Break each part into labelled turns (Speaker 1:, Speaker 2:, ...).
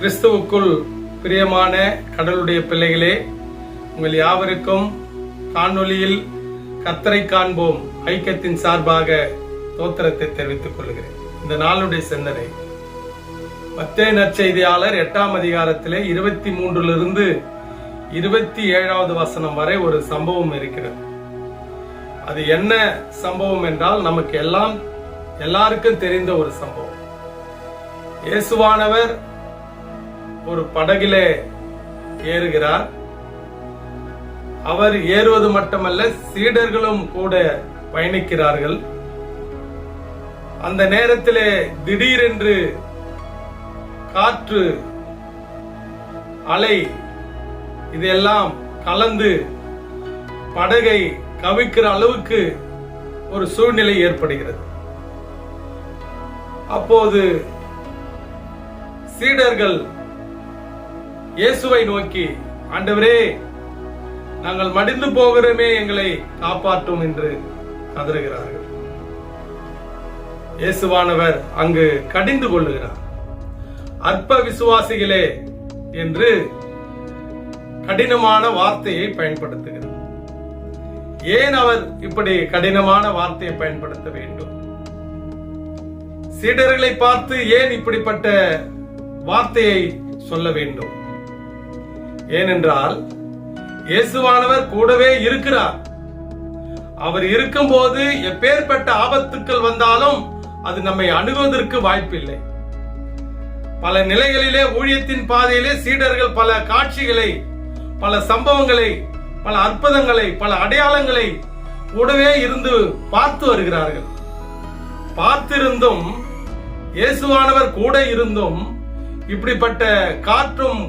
Speaker 1: கிறிஸ்துவுக்குள் பிரியமான கடவுளுடைய பிள்ளைகளே உங்கள் யாவருக்கும் காணொலியில் கத்தரை காண்போம் ஐக்கியத்தின் சார்பாக தோத்திரத்தை தெரிவித்துக் கொள்கிறேன். இந்த நாளுடைய சிந்தனை மத்தே நற்செய்தியாளர் எட்டாம் அதிகாரத்திலே இருபத்தி மூன்றிலிருந்து இருபத்தி ஏழாவது வசனம் வரை ஒரு சம்பவம் இருக்கிறது. அது என்ன சம்பவம் என்றால் நமக்கு எல்லாம் எல்லாருக்கும் தெரிந்த ஒரு சம்பவம். இயேசுவானவர் ஒரு படகிலே ஏறுகிறார். அவர் ஏறுவது மட்டுமல்ல சீடர்களும் கூட பயணிக்கிறார்கள். அந்த நேரத்திலே திடீரென்று காற்று அலை இதெல்லாம் கலந்து படகை கவிக்கிற அளவுக்கு ஒரு சூழ்நிலை ஏற்படுகிறது. அப்போது சீடர்கள் இயேசுவை நோக்கி ஆண்டவரே நாங்கள் மடிந்து போகிறோமே எங்களை காப்பாற்றும் என்று கதறுகிறார்கள். இயேசுவானவர் அங்கு கடிந்து கொள்ளுகிறார். அற்ப விசுவாசிகளே என்று கடினமான வார்த்தையை பயன்படுத்துகிறார். ஏன் அவர் இப்படி கடினமான வார்த்தையை பயன்படுத்த வேண்டும்? சீடர்களை பார்த்து ஏன் இப்படிப்பட்ட வார்த்தையை சொல்ல வேண்டும்? ஏனென்றால் இயேசுவானவர் கூடவே இருக்கிறார். அவர் இருக்கும்போது எப்பேற்பட்ட ஆபத்துக்கள் வந்தாலும் அது நம்மை அணுகுவதற்கு வாய்ப்பில்லை. பல நிலைகளிலே ஊழியத்தின் பாதையிலே சீடர்கள் பல காட்சிகளை பல சம்பவங்களை பல அற்புதங்களை பல அடையாளங்களை கூடவே இருந்து பார்த்து வருகிறார்கள். பார்த்திருந்தும் இயேசுவானவர் கூட இருந்தும் இப்படிப்பட்ட காற்றும்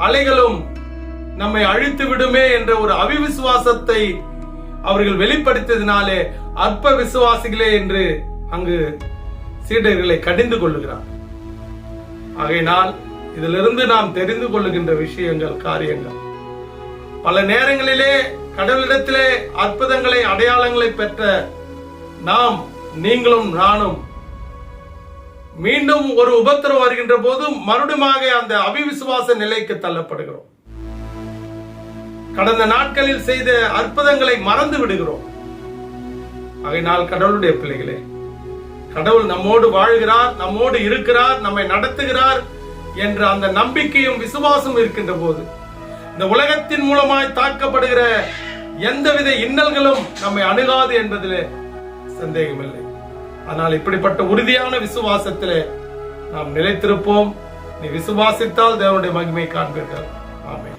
Speaker 1: அலைகளும் நம்மை அழித்து விடுமே என்ற ஒரு அவிவிசுவாசத்தை அவர்கள் வெளிப்படுத்தியதினாலே அற்ப விசுவாசிகளே என்று அங்கு சீடர்களை கடிந்து கொள்ளுகிறார். ஆகையினால் இதிலிருந்து நாம் தெரிந்து கொள்ளுகின்ற விஷயங்கள் காரியங்கள். பல நேரங்களிலே கடவுளிடத்திலே அற்புதங்களை அடையாளங்களை பெற்ற நாம் நீங்களும் நானும் மீண்டும் ஒரு உபத்திரம் வருகின்ற போது மறுபடியும் அந்த அபிவிசுவாச நிலைக்கு தள்ளப்படுகிறோம். கடந்த நாட்களில் செய்த அற்புதங்களை மறந்து விடுகிறோம். ஆகையினால் கடவுளுடைய பிள்ளைகளே கடவுள் நம்மோடு வாழ்கிறார் நம்மோடு இருக்கிறார் நம்மை நடத்துகிறார் என்ற அந்த நம்பிக்கையும் விசுவாசம் இருக்கின்ற போது இந்த உலகத்தின் மூலமாய் தாக்கப்படுகிற எந்தவித இன்னல்களும் நம்மை அணுகாது என்பதிலே சந்தேகமில்லை. ஆனால் இப்படிப்பட்ட உறுதியான விசுவாசத்திலே நாம் நிலைத்திருப்போம். நீ விசுவாசித்தால் தேவனுடைய மகிமை காண்பீர்கள். ஆமை